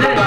Hey.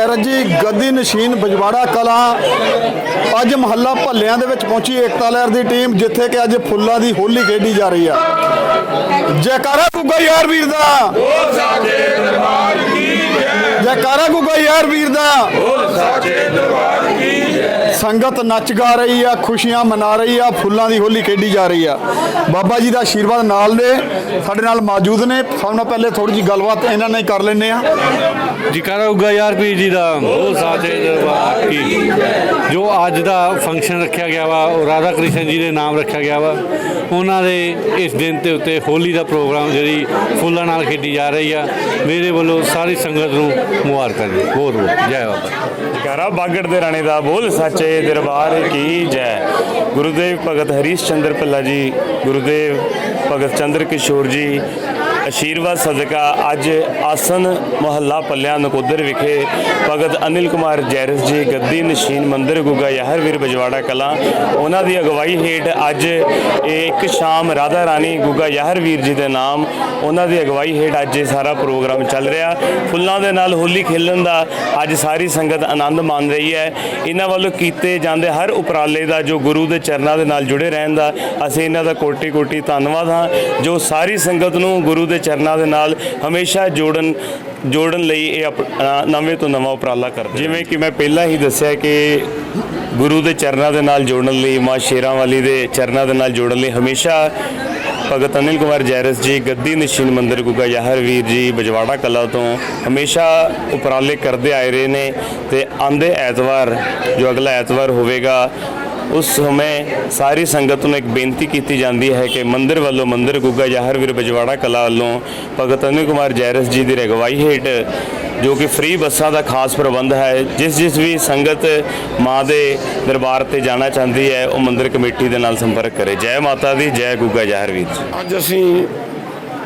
ਬਾਬਾ ਗੱਦੀ ਨਸ਼ੀਨ ਬਜਵਾੜਾ ਕਲਾ। ਅੱਜ ਮਹੱਲਾ ਭੱਲਿਆਂ ਦੇ ਵਿੱਚ ਪਹੁੰਚੀ ਏਕਤਾ ਲਹਿਰ ਦੀ ਟੀਮ, ਜਿੱਥੇ ਕਿ ਅੱਜ ਫੁੱਲਾਂ ਦੀ ਹੋਲੀ ਖੇਡੀ ਜਾ ਰਹੀ ਆ। ਜੈਕਾਰਾ ਗੁੱਗਾ ਯਾਰ ਵੀਰ ਦਾ। ਜੈਕਾਰਾ ਗੁੱਗਾ ਯਾਰ ਵੀਰ ਦਾ। ਸੰਗਤ ਨੱਚ ਗਾ ਰਹੀ ਆ, ਖੁਸ਼ੀਆਂ ਮਨਾ ਰਹੀ ਆ, ਫੁੱਲਾਂ ਦੀ ਹੋਲੀ ਖੇਡੀ ਜਾ ਰਹੀ ਆ। ਬਾਬਾ ਜੀ ਦਾ ਆਸ਼ੀਰਵਾਦ ਨਾਲ ਦੇ ਸਾਡੇ ਨਾਲ ਮੌਜੂਦ ਨੇ। ਸਭ ਨਾਲ ਪਹਿਲੇ ਥੋੜੀ ਜੀ ਗੱਲਬਾਤ ਇਹਨਾਂ ਨਾਲ ਕਰ ਲੈਂਦੇ ਆ ਜਕਾਰਾ ਉਗਾ ਯਾਰ ਪੀਰ ਜੀ ਦਾ। ਉਹ ਸਾਚੇ ਦਰਬਾਰ ਕੀ ਜੋ ਅੱਜ ਦਾ ਫੰਕਸ਼ਨ ਰੱਖਿਆ ਗਿਆ ਵਾ, ਉਹ ਰਾਧਾ ਕ੍ਰਿਸ਼ਨ ਜੀ ਦੇ ਨਾਮ ਰੱਖਿਆ ਗਿਆ ਵਾ। ਉਹਨਾਂ ਦੇ ਇਸ ਦਿਨ ਤੇ ਉੱਤੇ ਹੋਲੀ ਦਾ ਪ੍ਰੋਗਰਾਮ ਜਿਹੜੀ ਫੁੱਲਾਂ ਨਾਲ ਖੇਡੀ ਜਾ ਰਹੀ ਆ। ਮੇਰੇ ਵੱਲੋਂ ਸਾਰੀ ਸੰਗਤ ਨੂੰ ਮੁਬਾਰਕਾਂ ਜੀ। ਬਹੁਤ ਬਹੁਤ। ਜੈ ਬਾਬਾ ਜਕਾਰਾ ਬਾਗੜ ਦੇ ਰਾਣੇ ਦਾ ਬੋਲ, ਸੱਚੇ ਦਰਬਾਰ ਕੀ ਜੈ। ਗੁਰੂਦੇਵ ਭਗਤ ਹਰੀਸ਼ ਚੰਦਰ ਭੱਲਾ ਜੀ, ਗੁਰੂਦੇਵ ਭਗਤ ਚੰਦਰ ਕਿਸ਼ੋਰ ਜੀ ਆਸ਼ੀਰਵਾਦ, ਸਦਕਾ ਅੱਜ ਆਸਨ ਮੁਹੱਲਾ ਪੱਲਿਆ ਨਕੋਦਰ ਵਿਖੇ ਭਗਤ ਅਨਿਲ ਕੁਮਾਰ ਜੈਰਸ ਜੀ, ਗੱਦੀ ਨਸ਼ੀਨ ਮੰਦਿਰ, ਗੁੱਗਾ ਯਾਹਰ ਬਜਵਾੜਾ ਕਲਾਂ, ਉਹਨਾਂ ਦੀ ਅਗਵਾਈ ਹੇਠ ਅੱਜ ਇਹ ਇੱਕ ਸ਼ਾਮ ਰਾਧਾ ਰਾਣੀ ਗੁੱਗਾ ਯਾਹਰ ਜੀ ਦੇ ਨਾਮ ਉਹਨਾਂ ਦੀ ਅਗਵਾਈ ਹੇਠ ਅੱਜ ਇਹ ਸਾਰਾ ਪ੍ਰੋਗਰਾਮ ਚੱਲ ਰਿਹਾ। ਫੁੱਲਾਂ ਦੇ ਨਾਲ ਹੋਲੀ ਖੇਲਣ ਦਾ ਅੱਜ ਸਾਰੀ ਸੰਗਤ ਆਨੰਦ ਮਾਣ ਰਹੀ ਹੈ। ਇਹਨਾਂ ਵੱਲੋਂ ਕੀਤੇ ਜਾਂਦੇ ਹਰ ਉਪਰਾਲੇ ਦਾ ਜੋ ਗੁਰੂ ਦੇ ਚਰਨਾਂ ਦੇ ਨਾਲ ਜੁੜੇ ਰਹਿਣ ਦਾ ਅਸੀਂ ਇਹਨਾਂ ਦਾ ਕੋਟੀ ਕੋਟੀ ਧੰਨਵਾਦ ਹਾਂ। ਜੋ ਸਾਰੀ ਸੰਗਤ ਨੂੰ ਗੁਰੂ ਦੇ ਚਰਨਾਂ ਦੇ ਨਾਲ ਹਮੇਸ਼ਾ ਜੋੜਨ ਜੋੜਨ ਲਈ ਇਹ ਅਪ- ਨਵੇਂ ਤੋਂ ਨਵਾਂ ਉਪਰਾਲਾ ਕਰਦੇ ਜਿਵੇਂ ਕਿ ਮੈਂ ਪਹਿਲਾਂ ਹੀ ਦੱਸਿਆ ਕਿ ਗੁਰੂ ਦੇ ਚਰਨਾਂ ਦੇ ਨਾਲ ਜੋੜਨ ਲਈ, ਮਾਂ ਸ਼ੇਰਾਂ ਵਾਲੀ ਦੇ ਚਰਨਾਂ ਦੇ ਨਾਲ ਜੋੜਨ ਲਈ ਹਮੇਸ਼ਾ ਭਗਤ ਅਨਿਲ ਕੁਮਾਰ ਜੈਰਸ ਜੀ, ਗੱਦੀ ਨਿਸ਼ਚਿਨ ਮੰਦਰ ਗੁੱਗਾ ਯਾਹਰ ਜੀ, ਬਜਵਾੜਾ ਕਲਾ ਤੋਂ ਹਮੇਸ਼ਾ ਉਪਰਾਲੇ ਕਰਦੇ ਆਏ ਰਹੇ ਨੇ ਤੇ ਆਂਦੇ ਐਤਵਾਰ, ਜੋ ਅਗਲਾ ਐਤਵਾਰ ਹੋਵੇਗਾ, ਉਸ ਸਮੇਂ ਸਾਰੀ ਸੰਗਤ ਨੂੰ ਇੱਕ ਬੇਨਤੀ ਕੀਤੀ ਜਾਂਦੀ ਹੈ ਕਿ ਮੰਦਿਰ ਵੱਲੋਂ, ਮੰਦਿਰ ਗੁੱਗਾ ਯਾਹਰ ਬਜਵਾੜਾ ਕਲਾ ਵੱਲੋਂ ਭਗਤ ਅਨਿਲ ਕੁਮਾਰ ਜੈਰਸ ਜੀ ਦੀ ਰਗਵਾਈ ਹੇਠ ਜੋ ਕਿ ਫ੍ਰੀ ਬੱਸਾਂ ਦਾ ਖਾਸ ਪ੍ਰਬੰਧ ਹੈ। ਜਿਸ ਜਿਸ ਵੀ ਸੰਗਤ ਮਾਂ ਦੇ ਦਰਬਾਰ ਤੇ ਜਾਣਾ ਚਾਹੁੰਦੀ ਹੈ, ਉਹ ਮੰਦਿਰ ਕਮੇਟੀ ਦੇ ਨਾਲ ਸੰਪਰਕ ਕਰੇ। ਜੈ ਮਾਤਾ ਦੀ, ਜੈ ਗੁੱਗਾ ਯਾਹਰ ਵੀਰ ਜੀ। ਅੱਜ ਅਸੀਂ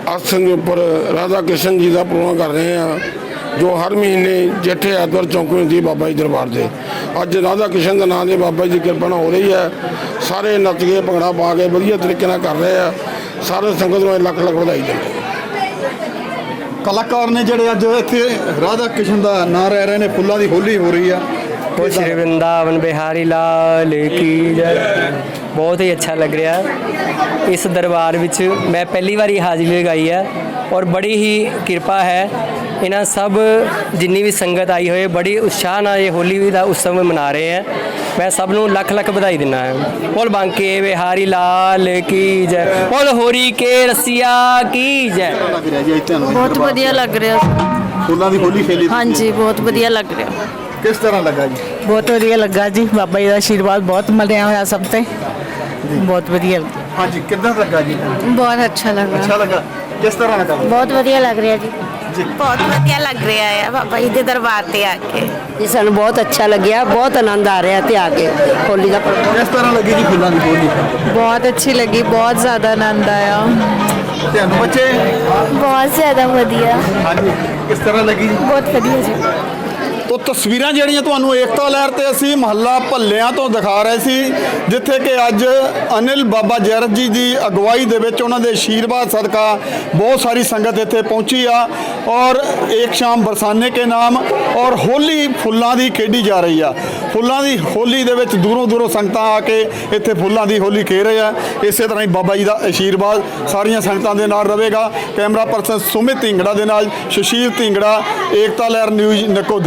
ਆਸਨ ਦੇ ਉੱਪਰ ਰਾਧਾ ਕ੍ਰਿਸ਼ਨ ਜੀ ਦਾ ਪ੍ਰੋਗਰਾਮ ਕਰ ਰਹੇ ਹਾਂ, ਜੋ ਹਰ ਮਹੀਨੇ ਜੇਠੇ ਐਤਵਾਰ ਚੌਂਕੀ ਹੁੰਦੀ ਹੈ ਬਾਬਾ ਜੀ ਦਰਬਾਰ ਦੇ। ਅੱਜ ਰਾਧਾ ਕ੍ਰਿਸ਼ਨ ਦੇ ਨਾਂ ਦੇ ਬਾਬਾ ਜੀ ਦੀ ਕਿਰਪਾ ਨਾਲ ਹੋ ਰਹੀ ਹੈ। ਸਾਰੇ ਨੱਚ ਕੇ ਭੰਗੜਾ ਪਾ ਕੇ ਵਧੀਆ ਤਰੀਕੇ ਨਾਲ ਕਰ ਰਹੇ ਆ। ਸਾਰੇ ਸੰਗਤ ਨੂੰ ਲੱਖ ਲੱਖ ਵਧਾਈ ਦਿੰਦੇ ਕਲਾਕਾਰ ਨੇ ਜਿਹੜੇ ਅੱਜ ਇੱਥੇ ਰਾਧਾ ਕ੍ਰਿਸ਼ਨ ਦਾ ਨਾਂ ਰਹਿ ਰਹੇ ਨੇ ਫੁੱਲਾਂ ਦੀ ਹੋਲੀ ਹੋ ਰਹੀ ਆ। ਉਹ ਸ਼੍ਰੀ ਵਰਿੰਦਾਵਨ ਬਿਹਾਰੀ ਲਾਲ ਕੀ ਜੈ। ਬਹੁਤ ਹੀ ਅੱਛਾ ਲੱਗ ਰਿਹਾ। ਇਸ ਦਰਬਾਰ ਵਿੱਚ ਮੈਂ ਪਹਿਲੀ ਵਾਰੀ ਹਾਜ਼ਰੀ ਲਗਾਈ ਹੈ ਔਰ ਬੜੀ ਹੀ ਕਿਰਪਾ ਹੈ। ਇਹਨਾਂ ਸਭ ਜਿੰਨੀ ਵੀ ਸੰਗਤ ਆਈ ਹੋਈ ਹੈ ਬੜੀ ਉਤਸ਼ਾਹ ਨਾਲ ਇਹ ਹੋਲੀ ਦਾ ਉਤਸਵ ਮਨਾ ਰਹੇ ਹੈ ਮੈਂ ਸਭ ਨੂੰ ਲੱਖ ਲੱਖ ਵਧਾਈ ਦਿੰਦਾ ਹਾਂ। ਬੋਲ ਬਾਂਕੇ ਬਿਹਾਰੀ ਲਾਲ ਕੀ ਜੈ। ਬੋਲ ਹੋਰੀ ਕੇ ਰਸੀਆ ਕੀ ਜੈ। ਲੱਗ ਰਿਹਾ ਜੀ ਅੱਜ ਤੁਹਾਨੂੰ ਬਹੁਤ ਵਧੀਆ ਲੱਗ ਰਿਹਾ। ਫੁੱਲਾਂ ਦੀ ਹੋਲੀ ਖੇਲੀ ਤੁਸੀਂ। ਹਾਂਜੀ ਬਹੁਤ ਵਧੀਆ ਲੱਗ ਰਿਹਾ। ਕਿਸ ਤਰ੍ਹਾਂ ਲੱਗਾ ਜੀ? ਬਹੁਤ ਵਧੀਆ ਲੱਗਾ ਜੀ। ਬਾਬਾ ਜੀ ਦਾ ਆਸ਼ੀਰਵਾਦ ਬਹੁਤ ਮਿਲਿਆ ਹੋਇਆ ਸਭ ਤੇ। ਬਹੁਤ ਵਧੀਆ ਲੱਗਾ। ਹਾਂਜੀ ਕਿੱਦਾਂ ਲੱਗਾ ਜੀ? ਬਹੁਤ ਅੱਛਾ ਲੱਗ। ਅੱਛਾ ਲੱਗਾ। ਕਿਸ ਤਰ੍ਹਾਂ ਲੱਗਾ? ਬਹੁਤ ਵਧੀਆ ਲੱਗ ਰਿਹਾ ਜੀ। ਬਹੁਤ ਵਧੀਆ ਲੱਗ ਰਿਹਾ ਹੈ ਬਾਬਾ ਜੀ ਦੇ ਦਰਬਾਰ ਤੇ ਆ ਕੇ। ਜੀ ਸਾਨੂੰ ਬਹੁਤ ਅੱਛਾ ਲੱਗਿਆ ਬਹੁਤ ਆਨੰਦ ਆ ਰਿਹਾ ਇੱਥੇ ਆ ਕੇ ਹੋਲੀ ਦਾ ਪ੍ਰੋਗਰਾਮ। ਕਿਸ ਤਰ੍ਹਾਂ ਲੱਗੀ ਜੀ ਫੁੱਲਾਂ ਦੀ ਹੋਲੀ? ਬਹੁਤ ਅੱਛੀ ਲੱਗੀ ਬਹੁਤ ਜ਼ਿਆਦਾ ਆਨੰਦ ਆਇਆ। ਤੁਹਾਨੂੰ ਬੱਚੇ? ਬਹੁਤ ਜ਼ਿਆਦਾ ਵਧੀਆ। ਹਾਂਜੀ। ਕਿਸ ਤਰ੍ਹਾਂ ਲੱਗੀ ਜੀ? ਬਹੁਤ ਵਧੀਆ ਜੀ। ਤੋ ਤਸਵੀਰਾਂ ਜਿਹੜੀਆਂ ਤੁਹਾਨੂੰ ਏਕਤਾ ਲਹਿਰ ਤੇ ਅਸੀਂ ਮਹੱਲਾ ਭੱਲਿਆਂ ਤੋਂ ਦਿਖਾ ਰਹੇ ਸੀ, ਜਿੱਥੇ ਕਿ ਅੱਜ ਅਨਿਲ ਬਾਬਾ ਜੈਰਤ ਜੀ ਦੀ ਅਗਵਾਈ ਦੇ ਵਿੱਚ ਉਹਨਾਂ ਦੇ ਆਸ਼ੀਰਵਾਦ ਸਦਕਾ ਬਹੁਤ ਸਾਰੀ ਸੰਗਤ ਇੱਥੇ ਪਹੁੰਚੀ ਆ ਔਰ ਇੱਕ ਸ਼ਾਮ ਬਰਸਾਨੇ ਕੇ ਨਾਮ ਔਰ ਹੋਲੀ ਫੁੱਲਾਂ ਦੀ ਖੇਡੀ ਜਾ ਰਹੀ ਆ। ਫੁੱਲਾਂ ਦੀ ਹੋਲੀ ਦੇ ਵਿੱਚ ਦੂਰੋਂ ਦੂਰੋਂ ਸੰਗਤਾਂ ਆ ਕੇ ਇੱਥੇ ਫੁੱਲਾਂ ਦੀ ਹੋਲੀ ਖੇ ਰਹੇ ਆ। ਇਸੇ ਤਰ੍ਹਾਂ ਹੀ ਬਾਬਾ ਜੀ ਦਾ ਆਸ਼ੀਰਵਾਦ ਸਾਰੀਆਂ ਸੰਗਤਾਂ ਦੇ ਨਾਲ ਰਹੇਗਾ। ਕੈਮਰਾ ਪਰਸਨ ਸੁਮਿਤ ਢਿੰਗੜਾ ਦੇ ਨਾਲ ਸੁਸ਼ੀਲ ਢਿੰਗੜਾ, ਏਕਤਾ ਲਹਿਰ ਨਿਊਜ਼ ਨਕੋ